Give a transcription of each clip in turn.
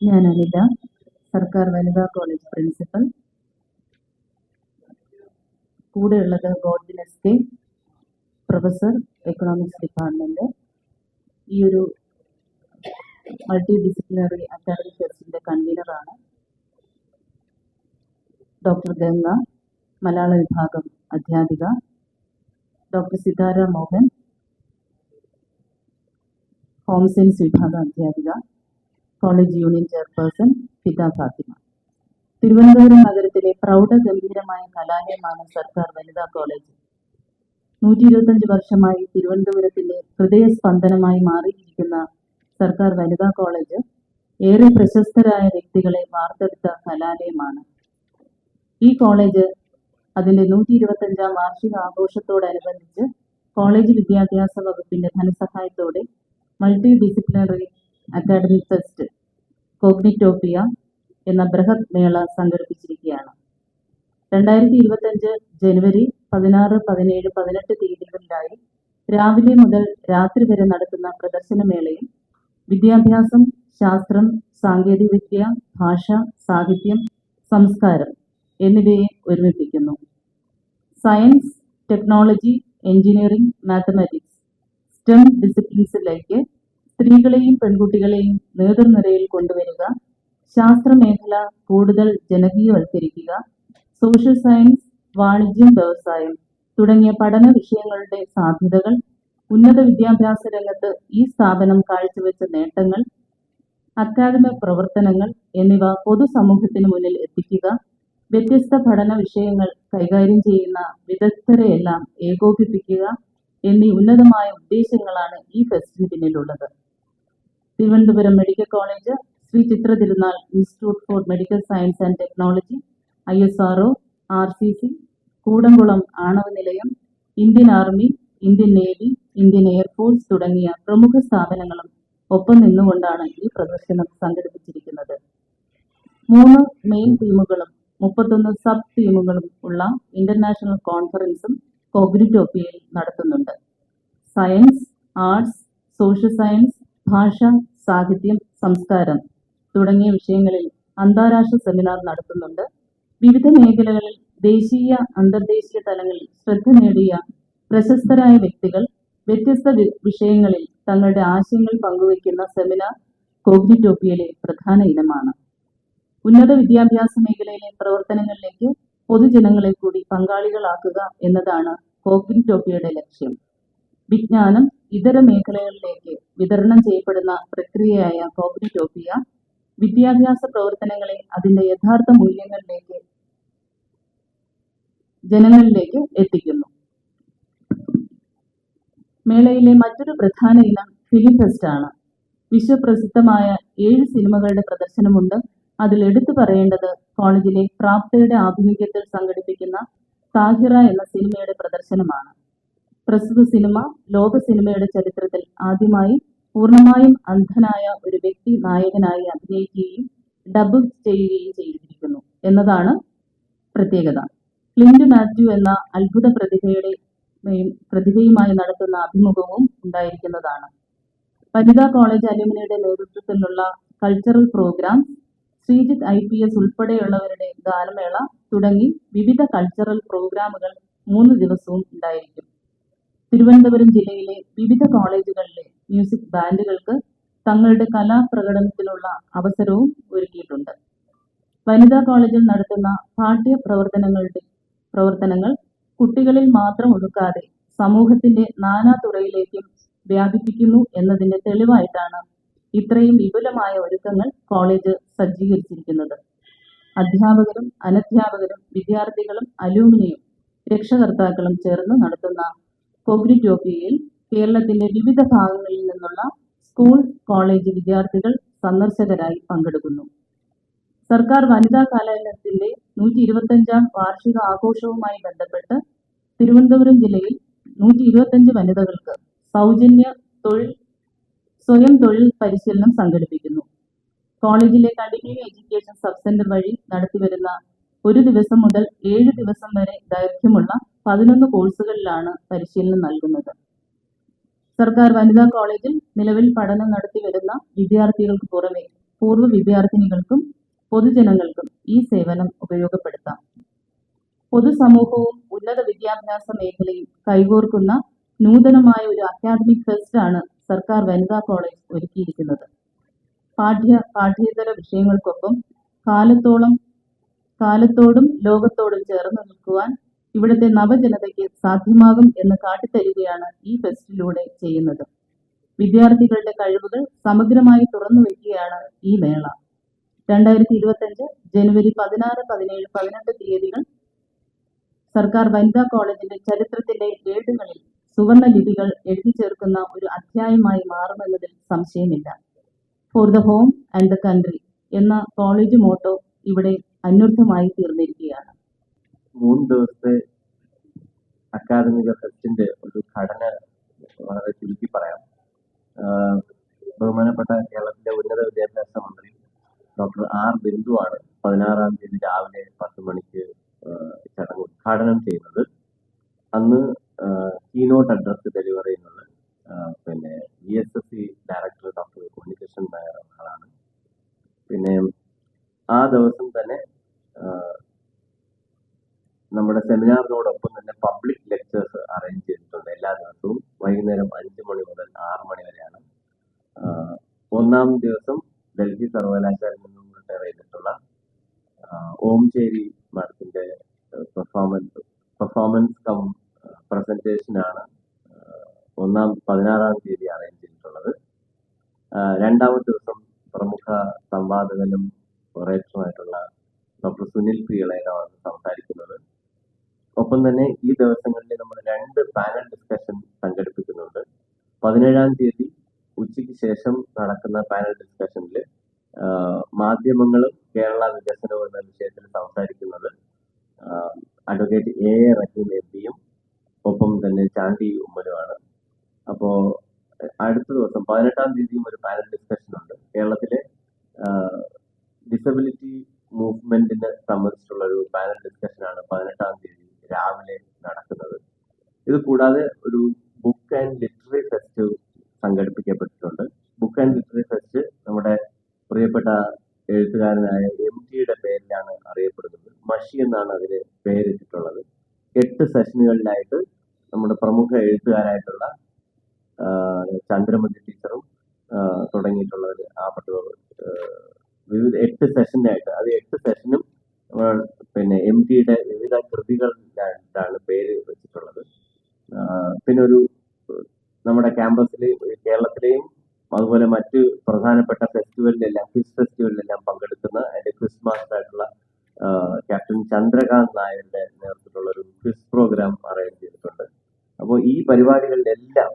അനിത സർക്കാർ വനിതാ college principal. കൂടെയുള്ളത് Godwin K professor economics department ഈ ഒരു മൾട്ടി ഡിസിപ്ലിനറി അക്കാഡമിക് ഫെസ്റ്റിന്റെ കൺവീനറാണ് ഡോക്ടർ ഗംഗ മലയാള വിഭാഗം അധ്യാപിക. Doctor Sithara Mohan home science വിഭാഗം അധ്യാപിക. College union chairperson Fida Fathima. Thiruvananthapuram നഗരത്തിലെ പ്രൗഢഗംഭീരമായ കലാലയമാണ് സർക്കാർ വനിതാ കോളേജ്. നൂറ്റി ഇരുപത്തഞ്ച് വർഷമായി തിരുവനന്തപുരത്തിന്റെ ഹൃദയസ്പന്ദനമായി മാറിയിരിക്കുന്ന സർക്കാർ വനിതാ കോളേജ് ഏറെ പ്രശസ്തരായ വ്യക്തികളെ വാർത്തെടുത്ത കലാലയമാണ്. ഈ കോളേജ് അതിന്റെ നൂറ്റി ഇരുപത്തഞ്ചാം വാർഷിക ആഘോഷത്തോടനുബന്ധിച്ച് കോളേജ് വിദ്യാഭ്യാസ വകുപ്പിന്റെ ധനസഹായത്തോടെ multi disciplinary academic fest Cognitopia എന്ന ബൃഹത് മേള സംഘടിപ്പിച്ചിരിക്കുകയാണ്. രണ്ടായിരത്തി ഇരുപത്തഞ്ച് ജനുവരി പതിനാറ് പതിനേഴ് പതിനെട്ട് തീയതികളിലായി രാവിലെ മുതൽ രാത്രി വരെ നടക്കുന്ന പ്രദർശന മേളയിൽ വിദ്യാഭ്യാസം ശാസ്ത്രം സാങ്കേതികവിദ്യ ഭാഷ സാഹിത്യം സംസ്കാരം എന്നിവയെ ഒരുമിപ്പിക്കുന്നു. Science technology engineering mathematics STEM ഡിസിപ്ലിൻസിലേക്ക് സ്ത്രീകളെയും പെൺകുട്ടികളെയും നേതൃനിരയിൽ കൊണ്ടുവരിക ശാസ്ത്രമേഖല കൂടുതൽ ജനകീയവൽക്കരിക്കുക സോഷ്യൽ സയൻസ് വാണിജ്യം വ്യവസായം തുടങ്ങിയ പഠന വിഷയങ്ങളുടെ സാധ്യതകൾ ഉന്നത വിദ്യാഭ്യാസ രംഗത്ത് ഈ സ്ഥാപനം കാഴ്ചവെച്ച നേട്ടങ്ങൾ അക്കാദമിക് പ്രവർത്തനങ്ങൾ എന്നിവ പൊതുസമൂഹത്തിന് മുന്നിൽ എത്തിക്കുക വ്യത്യസ്ത പഠന വിഷയങ്ങൾ കൈകാര്യം ചെയ്യുന്ന വിദഗ്ധരെയെല്ലാം ഏകോപിപ്പിക്കുക എന്നീ ഉന്നതമായ ഉദ്ദേശങ്ങളാണ് ഈ ഫെസ്റ്റിന് പിന്നിലുള്ളത്. Thiruvananthapuram medical college Sree Chitra Thirunal institute for medical science and technology I S R O R C C Koodankulam ആണവ നിലയം Indian army Indian navy Indian air force തുടങ്ങിയ പ്രമുഖ സ്ഥാപനങ്ങളും ഒപ്പം നിന്നുകൊണ്ടാണ് ഈ പ്രദർശനം സംഘടിപ്പിച്ചിരിക്കുന്നത്. മൂന്ന് മെയിൻ ടീമുകളും മുപ്പത്തൊന്ന് സബ് ടീമുകളും ഉള്ള ഇന്റർനാഷണൽ കോൺഫറൻസും കോഗ്രിറ്റോപ്പിയയിൽ നടത്തുന്നുണ്ട്. സയൻസ് ആർട്സ് സോഷ്യൽ സയൻസ് ഭാഷ സാഹിത്യം സംസ്കാരം തുടങ്ങിയ വിഷയങ്ങളിൽ അന്താരാഷ്ട്ര സെമിനാർ നടത്തുന്നുണ്ട്. വിവിധ മേഖലകളിൽ ദേശീയ അന്തർദേശീയ തലങ്ങളിൽ ശ്രദ്ധ നേടിയ പ്രശസ്തരായ വ്യക്തികൾ വ്യത്യസ്ത വിഷയങ്ങളിൽ തങ്ങളുടെ ആശയങ്ങൾ പങ്കുവയ്ക്കുന്ന സെമിനാർ കോഗ്നിറ്റോപ്പിയയിലെ പ്രധാന ഇനമാണ്. ഉന്നത വിദ്യാഭ്യാസ മേഖലയിലെ പ്രവർത്തനങ്ങളിലേക്ക് പൊതുജനങ്ങളെ കൂടി പങ്കാളികളാക്കുക എന്നതാണ് കോഗ്നിറ്റോപ്പിയയുടെ ലക്ഷ്യം. വിജ്ഞാനം ഇതര മേഖലകളിലേക്ക് വിതരണം ചെയ്യപ്പെടുന്ന പ്രക്രിയയായ കോഗ്നിറ്റോപ്പിയ വിദ്യാഭ്യാസ പ്രവർത്തനങ്ങളെ അതിന്റെ യഥാർത്ഥ മൂല്യങ്ങളിലേക്ക് ജനങ്ങളിലേക്ക് എത്തിക്കുന്നു. മേളയിലെ മറ്റൊരു പ്രധാന ഇനം ഫിലിം ഫെസ്റ്റ് ആണ്. വിശ്വപ്രസിദ്ധമായ ഏഴ് സിനിമകളുടെ പ്രദർശനമുണ്ട്. അതിൽ എടുത്തു പറയേണ്ടത് കോളേജിലെ പ്രാപ്തയുടെ ആഭിമുഖ്യത്തിൽ സംഘടിപ്പിക്കുന്ന താഹിറ എന്ന സിനിമയുടെ പ്രദർശനമാണ്. പ്രസ്തുത സിനിമ ലോക സിനിമയുടെ ചരിത്രത്തിൽ ആദ്യമായി പൂർണമായും അന്ധനായ ഒരു വ്യക്തി നായകനായി അഭിനയിക്കുകയും ഡബ് ചെയ്യുകയും ചെയ്തിരിക്കുന്നു എന്നതാണ് പ്രത്യേകത. ക്ലിന്റ് മാത്യു എന്ന അത്ഭുത പ്രതിഭയുടെ മേയും പ്രതിഭയുമായി നടത്തുന്ന അഭിമുഖവും ഉണ്ടായിരിക്കുന്നതാണ്. വനിതാ കോളേജ് അലുമിനിയുടെ നേതൃത്വത്തിലുള്ള cultural programme Sreejith I P S ഉൾപ്പെടെയുള്ളവരുടെ ഗാനമേള തുടങ്ങി വിവിധ കൾച്ചറൽ പ്രോഗ്രാമുകൾ മൂന്ന് ദിവസവും ഉണ്ടായിരിക്കും. തിരുവനന്തപുരം ജില്ലയിലെ വിവിധ കോളേജുകളിലെ മ്യൂസിക് ബാൻഡുകൾക്ക് തങ്ങളുടെ കലാപ്രകടനത്തിനുള്ള അവസരവും ഒരുക്കിയിട്ടുണ്ട്. വനിതാ കോളേജിൽ നടത്തുന്ന പാഠ്യ പ്രവർത്തനങ്ങളുടെ പ്രവർത്തനങ്ങൾ കുട്ടികളിൽ മാത്രം ഒതുക്കാതെ സമൂഹത്തിന്റെ നാനാ തുറയിലേക്കും വ്യാപിപ്പിക്കുന്നു എന്നതിന്റെ തെളിവായിട്ടാണ് ഇത്രയും വിപുലമായ ഒരുക്കങ്ങൾ കോളേജ് സജ്ജീകരിച്ചിരിക്കുന്നത്. അധ്യാപകരും അനധ്യാപകരും വിദ്യാർത്ഥികളും അലൂമിനിയും രക്ഷകർത്താക്കളും ചേർന്ന് നടത്തുന്ന കോഗ്നിറ്റോപ്പിയയിൽ കേരളത്തിന്റെ വിവിധ ഭാഗങ്ങളിൽ നിന്നുള്ള സ്കൂൾ കോളേജ് വിദ്യാർത്ഥികൾ സന്ദർശകരായി പങ്കെടുക്കുന്നു. സർക്കാർ വനിതാ കലാലയത്തിന്റെ നൂറ്റി ഇരുപത്തഞ്ചാം വാർഷിക ആഘോഷവുമായി ബന്ധപ്പെട്ട് തിരുവനന്തപുരം ജില്ലയിൽ നൂറ്റി ഇരുപത്തഞ്ച് വനിതകൾക്ക് സൗജന്യ തൊഴിൽ സ്വയം തൊഴിൽ പരിശീലനം സംഘടിപ്പിക്കുന്നു. കോളേജിലെ കണ്ടിന്യൂ എഡ്യൂക്കേഷൻ സബ് സെന്റർ വഴി നടത്തിവരുന്ന ഒരു ദിവസം മുതൽ ഏഴ് ദിവസം വരെ ദൈർഘ്യമുള്ള പതിനൊന്ന് കോഴ്സുകളിലാണ് പരിശീലനം നൽകുന്നത്. സർക്കാർ വനിതാ കോളേജിൽ നിലവിൽ പഠനം നടത്തി വരുന്ന വിദ്യാർത്ഥികൾക്ക് പുറമെ പൂർവ വിദ്യാർത്ഥിനികൾക്കും പൊതുജനങ്ങൾക്കും ഈ സേവനം ഉപയോഗപ്പെടുത്താം. പൊതുസമൂഹവും ഉന്നത വിദ്യാഭ്യാസ മേഖലയും കൈകോർക്കുന്ന നൂതനമായ ഒരു അക്കാദമിക് ഫെസ്റ്റ് ആണ് സർക്കാർ വനിതാ കോളേജ് ഒരുക്കിയിരിക്കുന്നത്. പാഠ്യ പാഠ്യേതര വിഷയങ്ങൾക്കൊപ്പം കാലത്തോളം കാലത്തോടും ലോകത്തോടും ചേർന്ന് നിൽക്കുവാൻ ഇവിടുത്തെ നവജനതയ്ക്ക് സാധ്യമാകും എന്ന് കാട്ടിത്തരികയാണ് ഈ ഫെസ്റ്റിലൂടെ ചെയ്യുന്നത്. വിദ്യാർത്ഥികളുടെ കഴിവുകൾ സമഗ്രമായി തുറന്നു വയ്ക്കുകയാണ് ഈ മേള. രണ്ടായിരത്തി ഇരുപത്തഞ്ച് ജനുവരി പതിനാറ് പതിനേഴ് പതിനെട്ട് തീയതികൾ സർക്കാർ വനിതാ കോളേജിന്റെ ചരിത്രത്തിന്റെ ഏടുകളിൽ സുവർണ ലിപികൾ എഴുതി ചേർക്കുന്ന ഒരു അധ്യായമായി മാറുമെന്നതിൽ സംശയമില്ല. For the home and the country എന്ന കോളേജ് മോട്ടോ ഇവിടെ അന്വർത്ഥമായി തീർന്നിരിക്കുകയാണ്. മൂന്ന് ദിവസത്തെ അക്കാദമിക ഫെസ്റ്റിന്റെ ഒരു ഘടന വളരെ ചുരുക്കി പറയാം. ബഹുമാനപ്പെട്ട കേരളത്തിലെ ഉന്നത വിദ്യാഭ്യാസ മന്ത്രി ഡോക്ടർ ആർ ബിന്ദുവാണ് പതിനാറാം തീയതി രാവിലെ പത്ത് മണിക്ക് ചടങ്ങ് ഉദ്ഘാടനം ചെയ്യുന്നത്. അന്ന് കീനോട്ട് അഡ്രസ് ഡെലിവർ ചെയ്യുന്നത് പിന്നെ E S S C director doctor Unnikrishnan Nair ആളാണ് പിന്നെ ആ ദിവസം തന്നെ ആഹ് നമ്മുടെ സെമിനാറിനോടൊപ്പം തന്നെ പബ്ലിക് ലെക്ചേഴ്സ് അറേഞ്ച് ചെയ്തിട്ടുണ്ട്. എല്ലാ ദിവസവും വൈകുന്നേരം അഞ്ച് മണി മുതൽ ആറ് മണി വരെയാണ്. ഒന്നാം ദിവസം ഡൽഹി സർവകലാശാലയിൽ നിന്നും റിട്ടയർ ചെയ്തിട്ടുള്ള ഓംചേരി മാഡത്തിന്റെ പെർഫോമൻസ് പെർഫോമൻസ് കം ആഹ് ഒന്നാം പതിനാറാം തീയതി അറേഞ്ച് ചെയ്തിട്ടുള്ളത്. രണ്ടാമത്തെ ദിവസം പ്രമുഖ സംവാദകനും ഒറേറ്ററുമായിട്ടുള്ള ഡോക്ടർ സുനിൽ പി ഇളയനാണ് സംസാരിക്കുന്നത് ഒപ്പം തന്നെ ഈ ദിവസങ്ങളിൽ നമ്മൾ രണ്ട് പാനൽ ഡിസ്കഷൻ സംഘടിപ്പിക്കുന്നുണ്ട്. പതിനേഴാം തീയതി ഉച്ചയ്ക്ക് ശേഷം നടക്കുന്ന പാനൽ ഡിസ്കഷനിൽ മാധ്യമങ്ങളും കേരള വികസനവും എന്ന വിഷയത്തിൽ സംസാരിക്കുന്നത് advocate A A Rahim M പിയും ഒപ്പം തന്നെ ചാണ്ടി ഉമ്മനുമാണ്. അപ്പോ അടുത്ത ദിവസം പതിനെട്ടാം തീയതിയും ഒരു പാനൽ ഡിസ്കഷൻ ഉണ്ട്. കേരളത്തിലെ ഡിസബിലിറ്റി മൂവ്മെന്റിനെ സംബന്ധിച്ചുള്ള ഒരു പാനൽ ഡിസ്കഷനാണ് പതിനെട്ടാം തീയതി രാവിലെ നടക്കുന്നത് ഇത് കൂടാതെ ഒരു ബുക്ക് ആൻഡ് ലിറ്റററി ഫെസ്റ്റ് സംഘടിപ്പിക്കപ്പെട്ടിട്ടുണ്ട്. ബുക്ക് ആൻഡ് ലിറ്റററി ഫെസ്റ്റ് നമ്മുടെ പ്രിയപ്പെട്ട എഴുത്തുകാരനായ എം ടിയുടെ പേരിലാണ് അറിയപ്പെടുന്നത്. മഷി എന്നാണ് അതിന് പേരിട്ടിട്ടുള്ളത്. എട്ട് സെഷനുകളിലായിട്ട് നമ്മുടെ പ്രമുഖ എഴുത്തുകാരായിട്ടുള്ള ചന്ദ്രമതി ടീച്ചറും ആഹ് തുടങ്ങിയിട്ടുള്ളവർ ആ പട്ടുകൾ വിവിധ എട്ട് സെഷനായിട്ട് അത് എട്ട് സെഷനും പിന്നെ എം ടിയുടെ വിവിധ കൃതികളിലാണ് പേര് വെച്ചിട്ടുള്ളത്. പിന്നെ ഒരു നമ്മുടെ ക്യാമ്പസിൽ കേരളത്തിലെയും അതുപോലെ മറ്റ് പ്രധാനപ്പെട്ട ഫെസ്റ്റിവലിലെല്ലാം ക്വിസ് ഫെസ്റ്റിവലിലെല്ലാം പങ്കെടുക്കുന്ന അതിന്റെ ക്രിസ്മസ് ആയിട്ടുള്ള ക്യാപ്റ്റൻ ചന്ദ്രകാന്ത് നായരുടെ നേതൃത്വത്തിലുള്ള ഒരു ക്വിസ് പ്രോഗ്രാം അറേഞ്ച് ചെയ്തിട്ടുണ്ട്. അപ്പോൾ ഈ പരിപാടികളിലെല്ലാം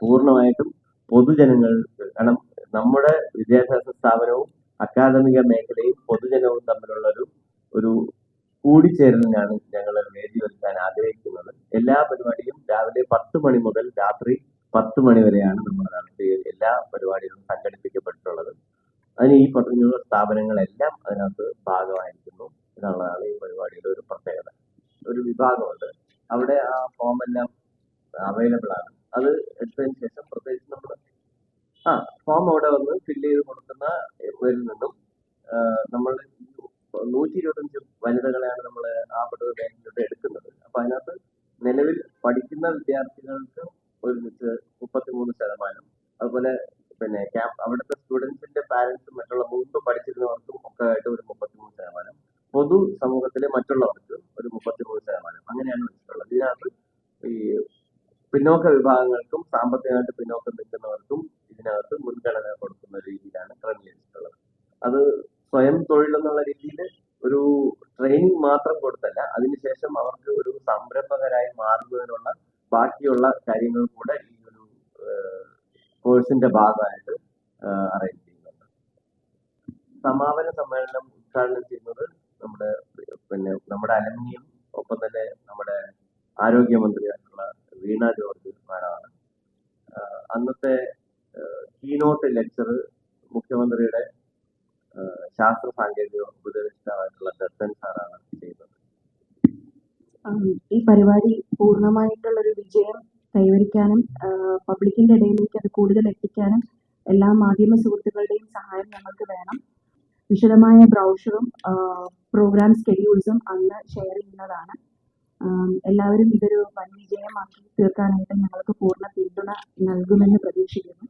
പൂർണമായിട്ടും പൊതുജനങ്ങൾ കാരണം നമ്മുടെ വിദ്യാഭ്യാസ സ്ഥാപനവും അക്കാദമിക മേഖലയും പൊതുജനവും തമ്മിലുള്ള ഒരു ഒരു കൂടിച്ചേരലിനാണ് ഞങ്ങൾ വേദി ഒരുക്കാൻ ആഗ്രഹിക്കുന്നത്. എല്ലാ പരിപാടിയും രാവിലെ പത്ത് മണി മുതൽ രാത്രി പത്ത് മണി വരെയാണ് നമ്മൾ നടത്തിയ എല്ലാ പരിപാടികളും സംഘടിപ്പിക്കപ്പെട്ടിട്ടുള്ളത്. അതിന് ഈ പറഞ്ഞ സ്ഥാപനങ്ങളെല്ലാം അതിനകത്ത് ഭാഗമായിരിക്കുന്നു. എന്നുള്ളതാണ് ഈ പരിപാടിയുടെ ഒരു പ്രത്യേകത. ഒരു വിഭാഗമുണ്ട്. അവിടെ ആ ഫോം എല്ലാം അവൈലബിൾ ആണ്. അത് എടുത്തതിന് ശേഷം പ്രത്യേകിച്ച് നമ്മൾ ആ ഫോം അവിടെ വന്ന് ഫില്ല് ചെയ്ത് കൊടുക്കുന്ന പേരിൽ നിന്നും നമ്മൾ നൂറ്റി ഇരുപത്തഞ്ച് വനിതകളെയാണ് നമ്മൾ ആ മേഖലയിലോട്ട് എടുക്കുന്നത്. അപ്പൊ അതിനകത്ത് നിലവിൽ പഠിക്കുന്ന വിദ്യാർത്ഥികൾക്ക് ഒരുമിച്ച് മുപ്പത്തിമൂന്ന് ശതമാനം. അതുപോലെ പിന്നെ ക്യാമ്പ് അവിടുത്തെ സ്റ്റുഡൻസിന്റെ പാരന്റ്സും മറ്റുള്ള മുമ്പ് പഠിച്ചിരുന്നവർക്കും ഒക്കെ ആയിട്ട് ഒരു മുപ്പത്തിമൂന്ന് ശതമാനം. പൊതു സമൂഹത്തിലെ മറ്റുള്ളവർക്ക് ഒരു മുപ്പത്തിമൂന്ന് ശതമാനം. അങ്ങനെയാണ് വെച്ചിട്ടുള്ളത് ഇതിനകത്ത് ഈ പിന്നോക്ക വിഭാഗങ്ങൾക്കും സാമ്പത്തികമായിട്ട് പിന്നോക്കം നിൽക്കുന്നവർക്കും ഇതിനകത്ത് മുൻഗണന കൊടുക്കുന്ന രീതിയിലാണ് ക്രമീകരിച്ചിട്ടുള്ളത്. അത് സ്വയം തൊഴിൽ എന്നുള്ള രീതിയിൽ ഒരു ട്രെയിനിങ് മാത്രം കൊടുത്തല്ല അതിനുശേഷം അവർക്ക് ഒരു സംരംഭകരായി മാറുന്നതിനുള്ള ബാക്കിയുള്ള കാര്യങ്ങൾ കൂടെ ഈ ഒരു കോഴ്സിന്റെ ഭാഗമായിട്ട് അറേഞ്ച് ചെയ്യുന്നുണ്ട്. സമാപന സമ്മേളനം ഉദ്ഘാടനം ചെയ്യുന്നത് നമ്മുടെ പിന്നെ നമ്മുടെ അലമിനിയും ഒപ്പം തന്നെ നമ്മുടെ ആരോഗ്യമന്ത്രിയായിട്ടുള്ള വീണ ജോർജ് മാഡമാണ്. അന്നത്തെ കീനോട്ട് ലെക്ചർ മുഖ്യമന്ത്രിയുടെ ശാസ്ത്ര സാങ്കേതിക ഉപദേഷ്ടാവായിട്ടുള്ള ദത്തൻ സാറാണ് ചെയ്യുന്നത്. ഈ പരിപാടി പൂർണമായിട്ടുള്ളൊരു വിജയം കൈവരിക്കാനും പബ്ലിക്കിന്റെ ഇടയിലേക്ക് അത് കൂടുതൽ എത്തിക്കാനും എല്ലാ മാധ്യമ സുഹൃത്തുക്കളുടെയും സഹായം ഞങ്ങൾക്ക് വേണം. വിശദമായ ബ്രൗഷറും പ്രോഗ്രാം സ്കെഡ്യൂൾസും അന്ന് ഷെയർ ചെയ്യുന്നതാണ്. എല്ലാവരും ഇതൊരു വൻ വിജയമാക്കി തീർക്കാനായിട്ട് ഞങ്ങൾക്ക് പൂർണ പിന്തുണ നൽകുമെന്ന് പ്രതീക്ഷിക്കുന്നു.